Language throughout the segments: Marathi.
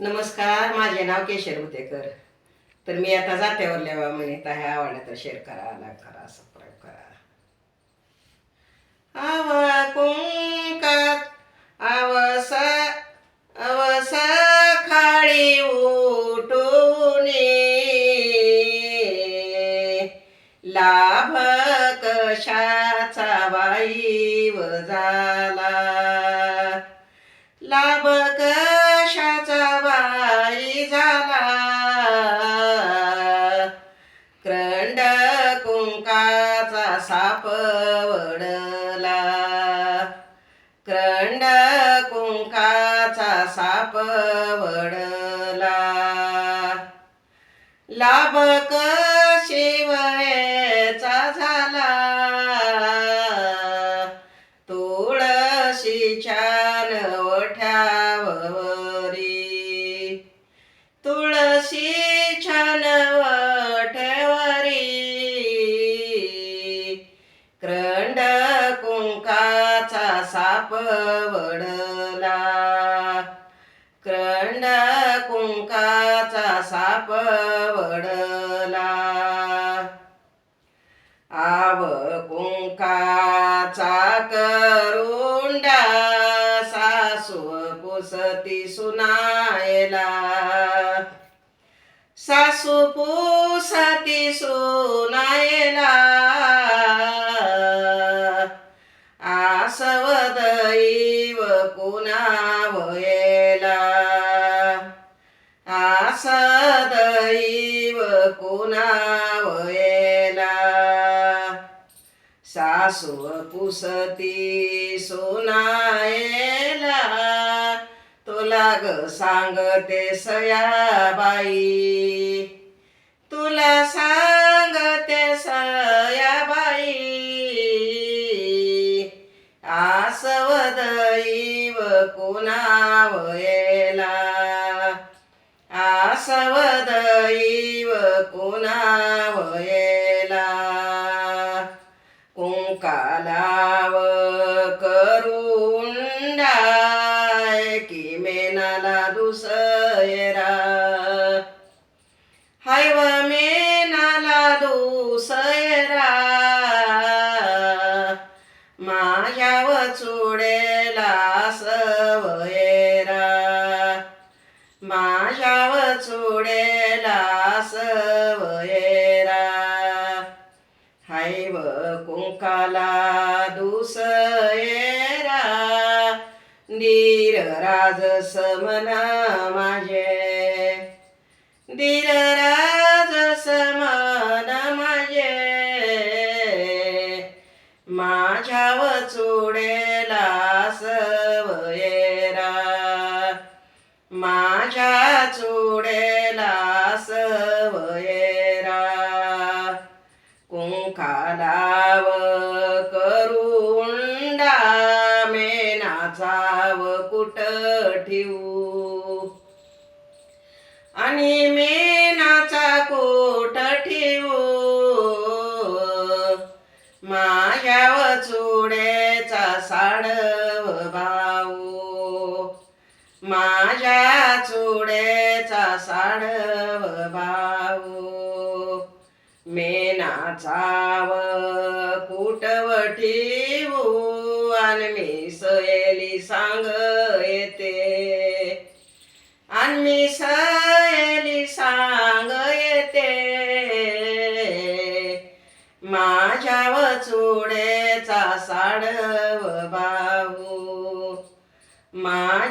नमस्कार माझे नाव केशर उतेकर तर मी आता जात्यावर लिहावा म्हणत आहे आवडलं तर शेअर करा लाईक करा सबस्क्राईब करा. आवा कुंकात आवस आवस खाळी उठून लाभ कशाचा वाईव झाला? सापवडला. क्रंड कुंकाचा सापवडला लाभक लाभ झाला? तुळशीच्या नवठ्यावरी साप वडला क्रंड कुंकाचा सापवडला. आव कुंकाचा करुंडा सासू पुसती सुनायला. सासू पुसती सुनायला. आसदैव दैव कुणावयला सासू पुसती सोनायला तुला ग सांगते सयाबाई तुला सांगते सयाबाई आसव दैव कुणावयला आसव दैव कुणावयला? कुंकालाव करुंडाय की मेनाला दुसयरा? हायव मेनाला दुसयरा? माझ्याव चुडेला माझ्याव चुडेला हायव कुंकाला दुसयेरा. धीर राज समना माझे. धीर राज समान माझे. माझ्या चुडेला माझ्या चुडेला कुंखालाव करुंडा मेनाचाव कुट ठेवू आणि मेनाचा कोट ठेवू मायाव चुडेचा साडव भाऊ माझ्या चुडे साडव भाऊ. मेनाचाव कुटवटी आणि मी सयली सांग येते. आणि मी सयली सांग येते. माझ्याव चुडेचा साडव भाऊ. मा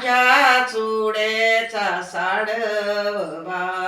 चुडेचा साडवा.